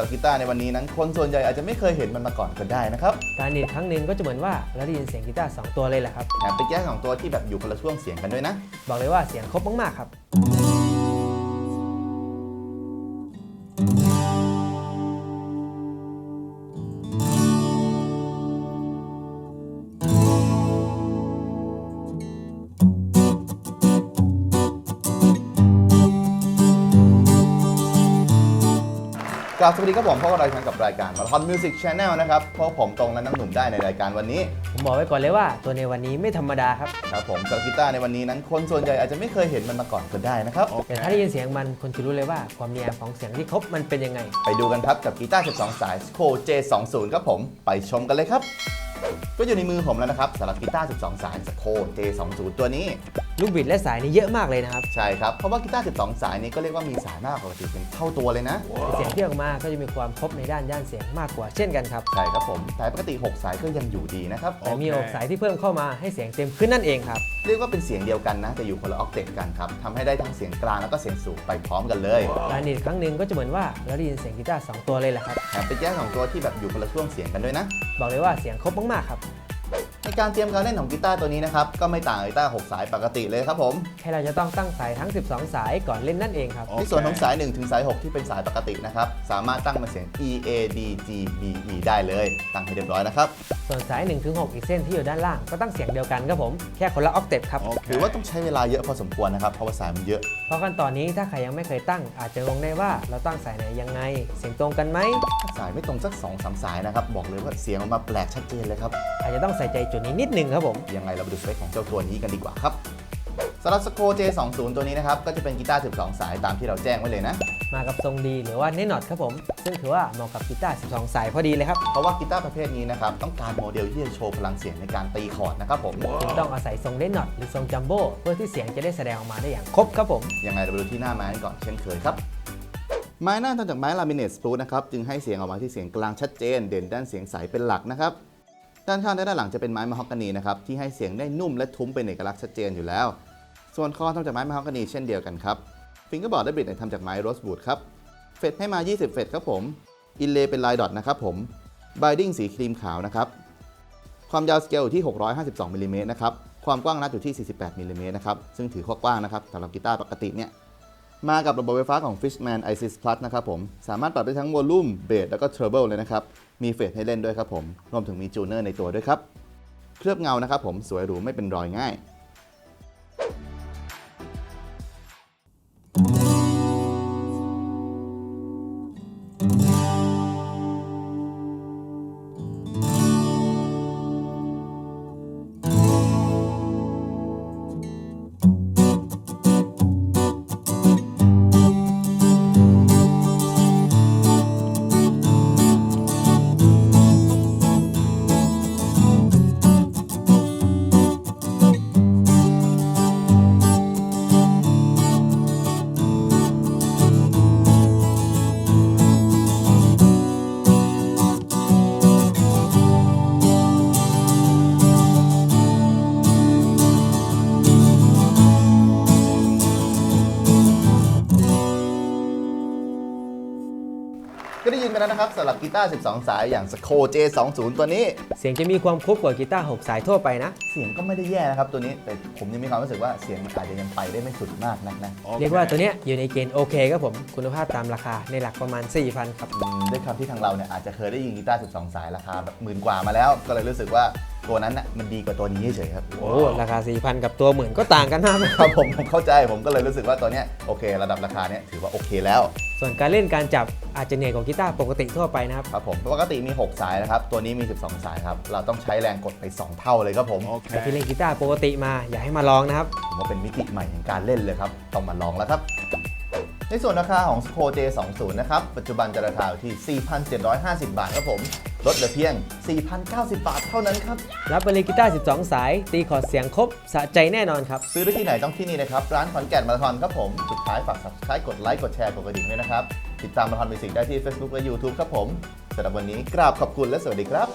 ำหรับกีตาร์ในวันนี้นั้น คนส่วนใหญ่อาจจะไม่เคยเห็นมันมาก่อนก็ได้นะครับการดีดครั้งหนึ่งก็จะเหมือนว่าเราได้ยินเสียงกีตาร์สองตัวเลยแหละครับแถมไปแก้ของตัวที่แบบอยู่คนละช่วงเสียงกันด้วยนะ บอกเลยว่าเสียงครบมากๆครับ กราบสวัสดีครับผมพบกับเราอีกครั้งกับรายการ Marathon Music Channel นะครับพบผมตรงและน้ำหนุ่มได้ในรายการวันนี้ ผมบอกไว้ก่อนเลยว่าตัวในวันนี้ไม่ธรรมดาครับ ครับผมสำหรับกีตาร์ในวันนี้นั้นคนส่วนใหญ่อาจจะไม่เคยเห็นมันมาก่อนก็ได้นะครับ แต่ถ้าได้ยินเสียงมันคุณจะรู้เลยว่าความเนียนของเสียงที่ครบมันเป็นยังไง ไปดูกันครับกับกีตาร์ 12 สาย Sco J20 ครับผมไปชมกันเลยครับ ก็อยู่ในมือผมแล้วนะครับสำหรับกีตาร์ 12 สาย Sco J20 ตัวนี้ ลูกบิดและสายนี่เยอะมากเลยนะครับ ใช่ครับ เพราะว่ากีตาร์ 12 สายนี้ก็เรียกว่ามีสายมากกว่าปกติเป็นเท่าตัวเลยนะแต่เสียงที่ออกมาก็จะมีความครบในด้านย่านเสียงมากกว่าเช่นกันครับ ใช่ครับผมแต่ปกติ 6 สายก็ยังอยู่ดีนะครับแต่มีอกสายที่เพิ่มเข้ามาให้เสียงเต็มขึ้นนั่นเองครับ เรียกว่าเป็นเสียงเดียวกันนะแต่อยู่คนละออกเทปกันครับทำให้ได้ทั้งเสียงกลางแล้วก็เสียงสูงไปพร้อมกันเลยการดีดครั้งหนึ่งก็จะเหมือนว่าเราได้ยินเสียงกีตาร์สองตัวเลยแหละครับแถมไปแก้ของตัวที่แบบอยู่คนละช่วงเสียงกันด้วยนะ บอกเลยว่าเสียงครบมากๆครับใน การเตรียมการเล่นของกีตาร์ตัวนี้นะครับ ก็ไม่ต่างกับกีตาร์6สายปกติเลยครับผม แค่เราจะต้องตั้งสายทั้ง 12 สายก่อนเล่นนั่นเองครับ ในส่วนของสาย 1 ถึงสาย 6 ที่เป็นสายปกตินะครับ สามารถตั้งเป็นเสียง E A D G B E ได้เลย ตั้งให้เรียบร้อยนะครับ ส่วนสาย 1 ถึง 6 อีกเส้นที่อยู่ด้านล่างก็ตั้งเสียงเดียวกันครับผม แค่คนละออกเทปครับหรือว่าต้องใช้เวลาเยอะพอสมควรนะครับ เพราะว่าสายมันเยอะ เพราะขั้นตอนนี้ถ้าใครยังไม่เคยตั้ง อาจจะงงได้ว่าเราตั้งสายไหนยังไง เสียงตรงกันไหมถ้าสายไม่ตรงสัก2อสสายนะครับบอกเลยว่าเสียงออกมาแปลกชัดเจนเลยครับ อาจจะต้องใส่ใจจุดนี้นิดนึงครับผม ยังไงเราไปดูสเปคของเจ้าตัวนี้กันดีกว่าครับสำหรับ Sco J20 ตัวนี้นะครับ ก็จะเป็นกีตาร์12 สายตามที่เราแจ้งไว้เลยนะ มากับทรงดีหรือว่าเนนอตครับผม ซึ่งถือว่าเหมาะกับกีตาร์12 สายพอดีเลยครับ เพราะว่ากีตาร์ประเภทนี้นะครับ ต้องการโมเดลที่จะโชว์พลังเสียงในการตีคอร์ดนะครับผมจึงต้องอาศัยทรงเนนอตหรือทรงจัมโบ้เพื่อที่เสียงจะได้แสดงออกมาได้อย่างครบครับผมยังไงเราไปดูที่หน้าไม้กันก่อนเช่นเคยครับไม้หน้าทำจากไม้ลามิเนตสปรูตนะครับจึงให้เสียงออกมาที่เสียงกลางชัดเจน เด่นด้านเสียงใสเป็นหลักนะครับ ด้านข้างและด้านหลังจะเป็นไม้มะฮอกกานีนะครับที่ให้เสียงได้นุ่มและทุ้มเป็นเอกลักษณ์ชัดเจนอยู่แล้ว ส่วนคอทำจากไม้มะฮอกกานีเช่นเดียวกันครับฟิงเกอร์บอร์ดและบริดเนี่ยทำจากไม้โรสบูดครับเฟดให้มา 20 เฟดครับผมอินเลเป็นลายดอทนะครับผมบ i ดิ้งสีครีมขาวนะครับความยาวสเกลอยู่ที่ 652มิลลิเมตรนะครับความกว้างนัดอยู่ที่ 48มิลลิเมตรนะครับซึ่งถือว่ากว้างนะครับสำหรับกีตาร์ปกติเนี่ย มากับระบบไฟฟ้าของ Fishman Isis Plus นะครับผม สามารถปรับได้ทั้งวอลลุ่มเบสแล้วก็เทอร์เบิลเลยนะครับ มีเฟดให้เล่นด้วยครับผม รวมถึงมีจูเนอร์ในตัวด้วยครับ เคลือบเงานะครับผม สวยหรูไม่เป็นรอยง่าย ก็ได้ยินไปแล้วนะครับสำหรับกีตาร์ 12 สายอย่าง Sco J20 ตัวนี้ เสียงจะมีความครบกว่ากีตาร์6สายทั่วไปนะ เสียงก็ไม่ได้แย่นะครับตัวนี้แต่ผมยังมีความรู้สึกว่าเสียงมันอาจจะยังไปได้ไม่สุดมากนักนะเรียกว่าตัวเนี้ยอยู่ในเกณฑ์โอเคครับผมคุณภาพตามราคาในหลักประมาณ 4,000ครับ อืมด้วยคำที่ทางเราเนี่ยอาจจะเคยได้ยินกีตาร์ 12 สายราคาแบบหมื่นกว่ามาแล้ว ก็เลยรู้สึกว่าตัวนั้นน่ะมันดีกว่าตัวนี้เฉยๆครับ โอ้ราคา 4,000 กับตัวหมื่นก็ต่างกันมากนะครับผมผมเข้าใจผมก็เลยรู้สึกว่าตัวเนี้ยโอเค ระดับราคาเนี้ยถือว่าโอเคแล้ว ส่วนการเล่นการจับอาจจะเหนื่อยกว่ากีตาร์ปกติทั่วไปนะครับ ครับผมปกติมี 6 สายนะครับ ตัวนี้มี 12 สายครับ เราต้องใช้แรงกดไป 2 เท่าเลยครับผมแต่ที่เล่นกีตาร์ปกติมา อย่าให้มาลองนะครับ ผมว่าเป็นมิติใหม่แห่งการเล่นเลยครับ ต้องมาลองแล้วครับ ในส่วนราคาของ Sco J20 นะครับ ปัจจุบันจะราคาอยู่ที่ 4,750 บาทครับผม ลดเหลือเพียง 4,090 บาทเท่านั้นครับ รับไปเลยกีตาร์12 สาย ตีคอร์ดเสียงครบ สะใจแน่นอนครับ ซื้อได้ที่ไหนต้องที่นี่นะครับ ร้านขอนแก่นมาราธอนครับผม สุดท้ายฝาก subscribe กดไลค์กดแชร์กดกระดิ่งด้วยนะครับ ติดตามมาราธอนมิวสิกได้ที่ Facebook และ YouTube ครับผมสำหรับวันนี้กราบขอบคุณและสวัสดีครับ